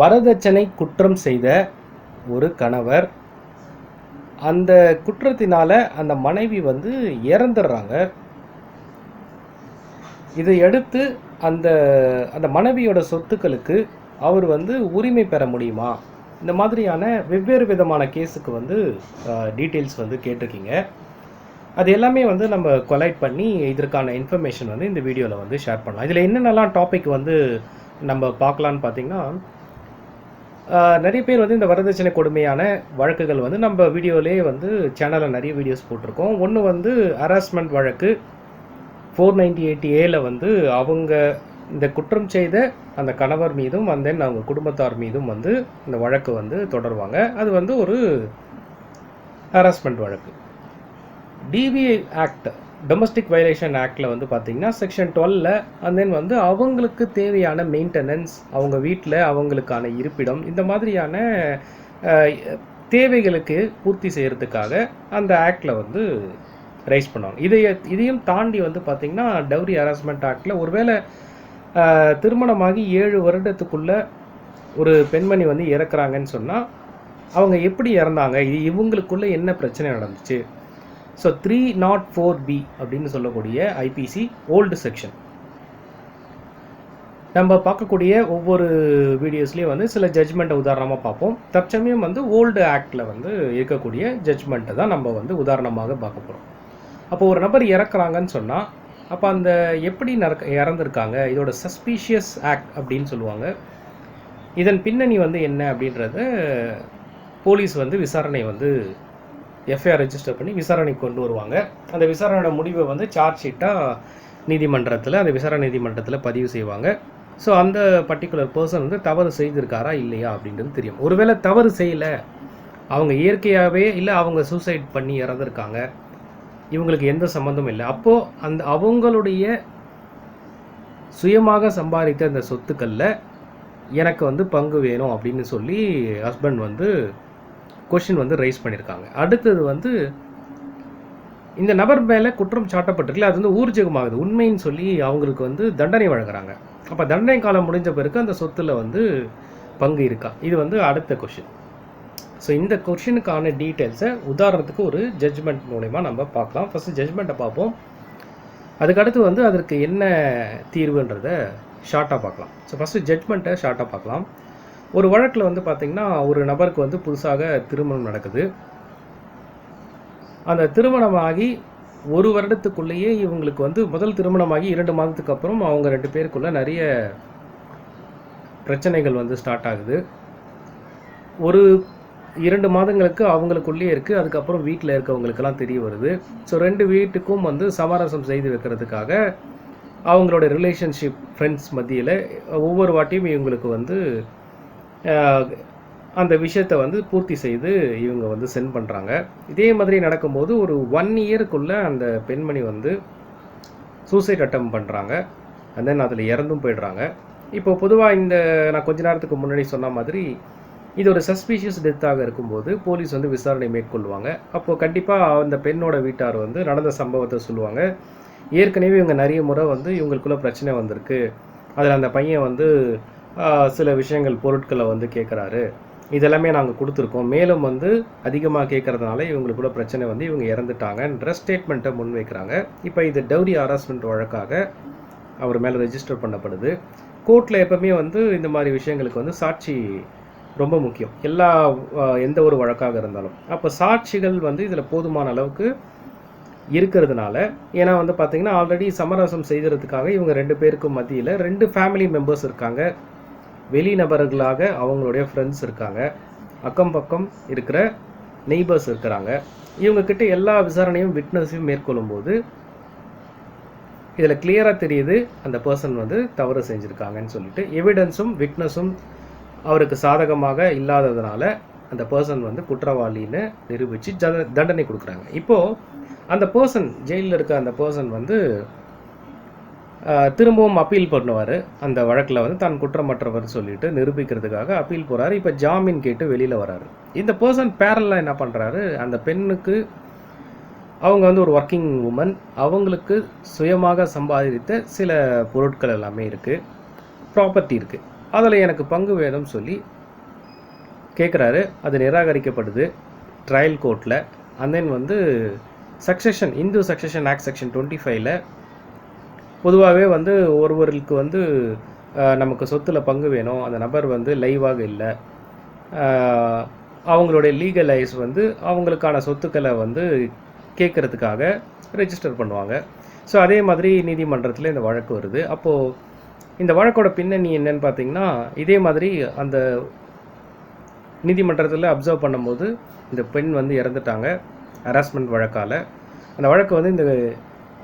வரதட்சணை குற்றம் செய்த ஒரு கணவர். அந்த குற்றத்தினால அந்த மனைவி வந்து இறந்துடுறாங்க. இதையடுத்து அந்த அந்த மனைவியோட சொத்துக்களுக்கு அவர் வந்து உரிமை பெற முடியுமா? இந்த மாதிரியான வெவ்வேறு விதமான கேஸுக்கு வந்து டீட்டெயில்ஸ் வந்து கேட்டிருக்கீங்க. அது எல்லாமே வந்து நம்ம கொலைட் பண்ணி இதற்கான இன்ஃபர்மேஷன் வந்து இந்த வீடியோவில் வந்து ஷேர் பண்ணலாம். இதில் என்னென்னலாம் டாபிக் வந்து நம்ம பார்க்கலான்னு பார்த்தீங்கன்னா நிறைய பேர் வந்து இந்த வரதட்சணை கொடுமையான வழக்குகள் வந்து நம்ம வீடியோலேயே வந்து சேனலில் நிறைய வீடியோஸ் போட்டிருக்கோம். ஒன்று வந்து ஹராஸ்மெண்ட் வழக்கு. ஃபோர் நைன்டி எயிட்டி ஏல வந்து அவங்க இந்த குற்றம் செய்த அந்த கணவர் மீதும் அண்ட் தென் அவங்க குடும்பத்தார் மீதும் வந்து இந்த வழக்கு வந்து தொடருவாங்க. அது வந்து ஒரு ஹராஸ்மெண்ட் வழக்கு. டிவிஐ ஆக்ட் டொமஸ்டிக் வயலேஷன் ஆக்டில் வந்து பார்த்தீங்கன்னா செக்ஷன் டுவெல்ல அண்ட் தென் வந்து அவங்களுக்கு தேவையான மெயின்டெனன்ஸ் அவங்க வீட்டில் அவங்களுக்கான இருப்பிடம் இந்த மாதிரியான தேவைகளுக்கு பூர்த்தி செய்கிறதுக்காக அந்த ஆக்டில் வந்து ரைஸ் பண்ணுவாங்க. இதை இதையும் தாண்டி வந்து பார்த்திங்கன்னா டவுரி ஹராஸ்மெண்ட் ஆக்டில் ஒருவேளை திருமணமாகி ஏழு வருடத்துக்குள்ள ஒரு பெண்மணி வந்து இறக்குறாங்கன்னு சொன்னால் அவங்க எப்படி இறந்தாங்க? இது இவங்களுக்குள்ள என்ன பிரச்சனை நடந்துச்சு? So three naught four B அப்படின்னு சொல்லக்கூடிய ஐபிசி ஓல்டு செக்ஷன் நம்ம பார்க்கக்கூடிய ஒவ்வொரு வீடியோஸ்லேயும் வந்து சில ஜட்ஜ்மெண்ட்டை உதாரணமாக பார்ப்போம். தற்சமயம் வந்து ஓல்டு ஆக்டில் வந்து இருக்கக்கூடிய ஜட்ஜ்மெண்ட்டை தான் நம்ம வந்து உதாரணமாக பார்க்க போகிறோம் அப்போ ஒரு நபர் இறக்குறாங்கன்னு சொன்னால் அப்போ அந்த எப்படி நடக்க இறந்துருக்காங்க இதோட சஸ்பீஷியஸ் ஆக்ட் அப்படின்னு சொல்லுவாங்க. இதன் பின்னணி வந்து என்ன அப்படின்றத போலீஸ் வந்து விசாரணை வந்து எஃப்ஐஆர் ரெஜிஸ்டர் பண்ணி விசாரணைக்கு கொண்டு வருவாங்க. அந்த விசாரணையோட முடிவை வந்து சார்ஜ் ஷீட்டாக நீதிமன்றத்தில் அந்த விசாரணை நீதிமன்றத்தில் பதிவு செய்வாங்க. ஸோ அந்த பர்டிகுலர் பர்சன் வந்து தவறு செய்திருக்காரா இல்லையா அப்படின்றது தெரியும். ஒருவேளை தவறு செய்யலை அவங்க இயற்கையாகவே இல்லை அவங்க சூசைட் பண்ணி இறந்துருக்காங்க. இவங்களுக்கு எந்த சம்மந்தமும் இல்லை. அப்போது அந்த அவங்களுடைய சுயமாக சம்பாதித்த அந்த சொத்துக்களில் எனக்கு வந்து பங்கு வேணும் அப்படின்னு சொல்லி ஹஸ்பண்ட் வந்து கொஷின் வந்து ரைஸ் பண்ணியிருக்காங்க அடுத்தது வந்து இந்த நபர் மேலே குற்றம் சாட்டப்பட்டிருக்கல அது வந்து ஊர்ஜகமாகுது உண்மைன்னு சொல்லி அவங்களுக்கு வந்து தண்டனை வழங்குறாங்க. அப்போ தண்டனை காலம் முடிஞ்ச பிறகு அந்த சொத்தில் வந்து பங்கு இருக்கா? இது வந்து அடுத்த கொஷின் ஸோ இந்த கொஷினுக்கான டீட்டெயில்ஸை உதாரணத்துக்கு ஒரு ஜட்ஜ்மெண்ட் மூலயமா நம்ம பார்க்கலாம். ஃபஸ்ட்டு ஜட்ஜ்மெண்ட்டை பார்ப்போம். அதுக்கடுத்து வந்து அதற்கு என்ன தீர்வுன்றத ஷார்ட்டாக பார்க்கலாம். ஸோ ஃபஸ்ட்டு ஜட்ஜ்மெண்ட்டை ஷார்ட்டாக பார்க்கலாம். ஒரு வழக்கில் வந்து பார்த்திங்கன்னா ஒரு நபருக்கு வந்து புதுசாக திருமணம் நடக்குது. அந்த திருமணமாகி ஒரு வருடத்துக்குள்ளேயே இவங்களுக்கு வந்து முதல் திருமணமாகி இரண்டு மாதத்துக்கு அப்புறம் அவங்க ரெண்டு பேருக்குள்ளே நிறைய பிரச்சனைகள் வந்து ஸ்டார்ட் ஆகுது. ஒரு இரண்டு மாதங்களுக்கு அவங்களுக்குள்ளேயே இருக்குது அதுக்கப்புறம் வீட்டில் இருக்கவங்களுக்கெல்லாம் தெரிய வருது. ஸோ ரெண்டு வீட்டுக்கும் வந்து சமரசம் செய்து வைக்கிறதுக்காக அவங்களோட ரிலேஷன்ஷிப் ஃப்ரெண்ட்ஸ் மத்தியில் ஒவ்வொரு வாட்டியும் இவங்களுக்கு வந்து அந்த விஷயத்தை வந்து பூர்த்தி செய்து இவங்க வந்து சென்ட் பண்ணுறாங்க இதே மாதிரி நடக்கும்போது ஒரு ஒன் இயருக்குள்ளே அந்த பெண்மணி வந்து சூசைட் அட்டம் பண்ணுறாங்க அண்ட் தென் அதில் இறந்தும் போயிடுறாங்க. இப்போ பொதுவாக இந்த நான் கொஞ்ச நேரத்துக்கு முன்னாடி சொன்ன மாதிரி இது ஒரு சஸ்பீஷியஸ் டெத்தாக இருக்கும்போது போலீஸ் வந்து விசாரணை மேற்கொள்வாங்க. அப்போது கண்டிப்பாக அந்த பெண்ணோட வீட்டார் வந்து நடந்த சம்பவத்தை சொல்லுவாங்க. ஏற்கனவே இவங்க நிறைய முறை வந்து இவங்களுக்குள்ள பிரச்சனை வந்திருக்கு. அதில் அந்த பையன் வந்து சில விஷயங்கள் பொருட்களை வந்து கேட்குறாரு இதெல்லாமே நாங்கள் கொடுத்துருக்கோம். மேலும் வந்து அதிகமாக கேட்குறதுனால இவங்களுக்குள்ள பிரச்சனை வந்து இவங்க இறந்துட்டாங்கன்ற ஸ்டேட்மெண்ட்டை முன்வைக்கிறாங்க இப்போ இது டவுரி ஹராஸ்மெண்ட் வழக்காக அவர் மேலே ரெஜிஸ்டர் பண்ணப்படுது. கோர்ட்டில் எப்பவுமே வந்து இந்த மாதிரி விஷயங்களுக்கு வந்து சாட்சி ரொம்ப முக்கியம். எல்லா எந்த ஒரு வழக்காக இருந்தாலும். அப்போ சாட்சிகள் வந்து இதில் போதுமான அளவுக்கு இருக்கிறதுனால ஏன்னா வந்து பார்த்தீங்கன்னா ஆல்ரெடி சமரசம் செய்கிறதுக்காக இவங்க ரெண்டு பேருக்கும் மத்தியில் ரெண்டு ஃபேமிலி மெம்பர்ஸ் இருக்காங்க. வெளிநபர்களாக அவங்களுடைய ஃப்ரெண்ட்ஸ் இருக்காங்க. அக்கம் பக்கம் இருக்கிற நெய்பர்ஸ் இருக்கிறாங்க. இவங்கக்கிட்ட எல்லா விசாரணையும் விட்னஸையும் மேற்கொள்ளும்போது இதில் கிளியராக தெரியுது அந்த பர்சன் வந்து தவறு செஞ்சுருக்காங்கன்னு சொல்லிட்டு எவிடன்ஸும் விட்னஸும் அவருக்கு சாதகமாக இல்லாததுனால அந்த பர்சன் வந்து குற்றவாளின்னு நிரூபித்து ஜத தண்டனை கொடுக்குறாங்க. இப்போது அந்த பர்சன் ஜெயிலில் இருக்க அந்த பர்சன் வந்து திரும்பவும் அப்பீல் பண்ணுவார். அந்த வழக்கில் வந்து தான் குற்றமற்றவர் சொல்லிட்டு நிரூபிக்கிறதுக்காக அப்பீல் போகிறாரு இப்போ ஜாமீன் கேட்டு வெளியில் வராரு. இந்த பர்சன் பேரலாக என்ன பண்ணுறாரு அந்த பெண்ணுக்கு அவங்க வந்து ஒரு ஒர்க்கிங் உமன் அவங்களுக்கு சுயமாக சம்பாதித்த சில பொருட்கள் எல்லாமே இருக்குது ப்ராப்பர்ட்டி இருக்குது அதில் எனக்கு பங்கு வேணும்னு சொல்லி கேட்குறாரு அது நிராகரிக்கப்படுது. ட்ரையல் கோர்ட்டில் அண்ட் தென் வந்து succession Hindu succession act section twenty ஃபைவ்ல பொதுவாகவே வந்து ஒருவருக்கு வந்து நமக்கு சொத்தில் பங்கு வேணும். அந்த நபர் வந்து லைவாக இல்லை. அவங்களுடைய லீகலைஸ் வந்து அவங்களுக்கான சொத்துக்களை வந்து கேட்குறதுக்காக ரெஜிஸ்டர் பண்ணுவாங்க. ஸோ அதே மாதிரி நீதிமன்றத்தில் இந்த வழக்கு வருது. அப்போது இந்த வழக்கோட பின்னணி என்னன்னு பார்த்தீங்கன்னா இதே மாதிரி அந்த நீதிமன்றத்தில் அப்சர்வ் பண்ணும்போது இந்த பெண் வந்து இறந்துட்டாங்க. ஹராஸ்மெண்ட் வழக்கால். அந்த வழக்கு வந்து இந்த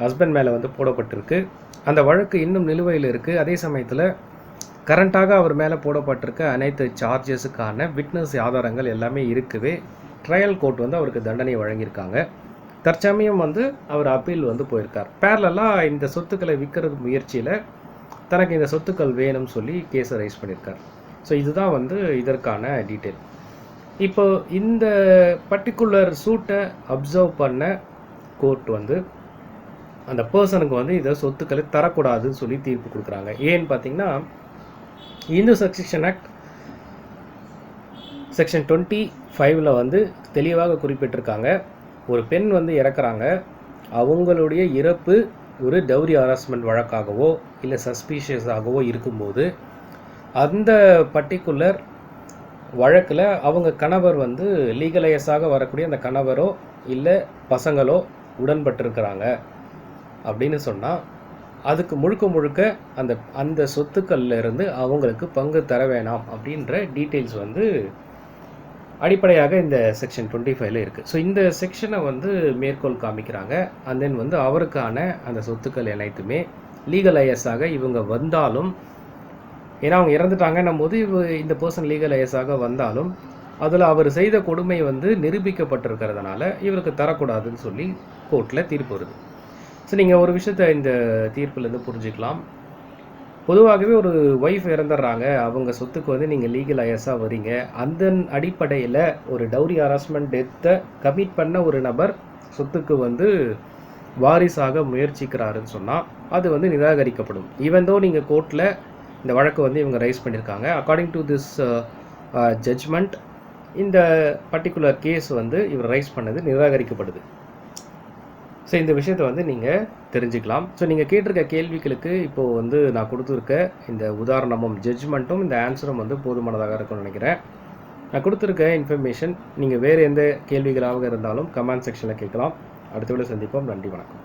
ஹஸ்பண்ட் மேலே வந்து போடப்பட்டிருக்கு. அந்த வழக்கு இன்னும் நிலுவையில் இருக்குது அதே சமயத்தில் கரண்ட்டாக அவர் மேலே போடப்பட்டிருக்க அனைத்து சார்ஜஸுக்கான விட்னஸ் ஆதாரங்கள் எல்லாமே இருக்குது ட்ரையல் கோர்ட் வந்து அவருக்கு தண்டனை வழங்கியிருக்காங்க. தற்சமயம் வந்து அவர் அப்பீல் வந்து போயிருக்கார். பேரலாக இந்த சொத்துக்களை விற்கிறது முயற்சியில் தனக்கு இந்த சொத்துக்கள் வேணும்னு சொல்லி கேஸை ரைஸ் பண்ணியிருக்கார். ஸோ இதுதான் வந்து இதற்கான டீட்டெயில் இப்போ இந்த பர்டிகுலர் சூட்டை அப்சர்வ் பண்ண கோர்ட் வந்து அந்த பர்சனுக்கு வந்து இதை சொத்துக்களை தரக்கூடாதுன்னு சொல்லி தீர்ப்பு கொடுக்குறாங்க. ஏன்னு பார்த்தீங்கன்னா Hindu succession act section twenty ஃபைவ்ல வந்து தெளிவாக குறிப்பிட்டிருக்காங்க. ஒரு பெண் வந்து இறக்குறாங்க. அவங்களுடைய இறப்பு ஒரு டவுரி ஹராஸ்மெண்ட் வழக்காகவோ இல்லை சஸ்பீஷியஸாகவோ இருக்கும்போது அந்த பர்டிகுலர் வழக்கில் அவங்க கணவர் வந்து லீகலைஸாக வரக்கூடிய அந்த கணவரோ இல்லை பசங்களோ உடன்பட்டிருக்கிறாங்க. அப்படின்னு சொன்னால் அதுக்கு முழுக்க முழுக்க அந்த அந்த சொத்துக்கள்ல இருந்து அவங்களுக்கு பங்கு தர வேணாம் அப்படின்ற டீட்டெயில்ஸ் வந்து அடிப்படையாக இந்த செக்ஷன் டுவெண்ட்டி ஃபைவ்ல இருக்குது ஸோ இந்த செக்ஷனை வந்து மேற்கோள் காமிக்கிறாங்க. அண்ட் தென் வந்து அவருக்கான அந்த சொத்துக்கள் அனைத்துமே லீகலைஸாக இவங்க வந்தாலும் ஏன்னா அவங்க இறந்துட்டாங்கன்னும் போது இவ இந்த பர்சன் லீகலைஸாக வந்தாலும் அதில் அவர் செய்த கொடுமை வந்து நிரூபிக்கப்பட்டிருக்கிறதுனால இவருக்கு தரக்கூடாதுன்னு சொல்லி கோர்ட்டில் தீர்ப்பு வருது. ஸோ நீங்கள் ஒரு விஷயத்தை இந்த தீர்ப்புலேருந்து புரிஞ்சுக்கலாம். பொதுவாகவே ஒரு ஒய்ஃப் இறந்துடுறாங்க. அவங்க சொத்துக்கு வந்து நீங்கள் லீகல் ஐஎஸ்ஸாக வரீங்க அந்த அடிப்படையில் ஒரு டவுரி ஹராஸ்மெண்ட் டெத்தை கமிட் பண்ண ஒரு நபர் சொத்துக்கு வந்து வாரிசாக முயற்சிக்கிறாருன்னு சொன்னால் அது வந்து நிராகரிக்கப்படும். ஈவன் நீங்கள் கோர்ட்டில் இந்த வழக்கு வந்து இவங்க ரைஸ் பண்ணியிருக்காங்க. அக்கார்டிங் டு திஸ் ஜட்ஜ்மெண்ட் இந்த பர்டிகுலர் கேஸ் வந்து இவர் ரைஸ் பண்ணது நிராகரிக்கப்படுது. ஸோ இந்த விஷயத்தை வந்து நீங்கள் தெரிஞ்சுக்கலாம். ஸோ நீங்கள் கேட்டிருக்க கேள்விகளுக்கு இப்போது வந்து நான் கொடுத்துருக்க இந்த உதாரணமும் ஜட்ஜ்மெண்ட்டும் இந்த ஆன்சரும் வந்து போதுமானதாக இருக்கும்னு நினைக்கிறேன். நான் கொடுத்துருக்க இன்ஃபர்மேஷன் நீங்கள் வேறு எந்த கேள்விகளாக இருந்தாலும் கமெண்ட் செக்ஷனில் கேட்கலாம். அடுத்த விட சந்திப்போம். நன்றி வணக்கம்.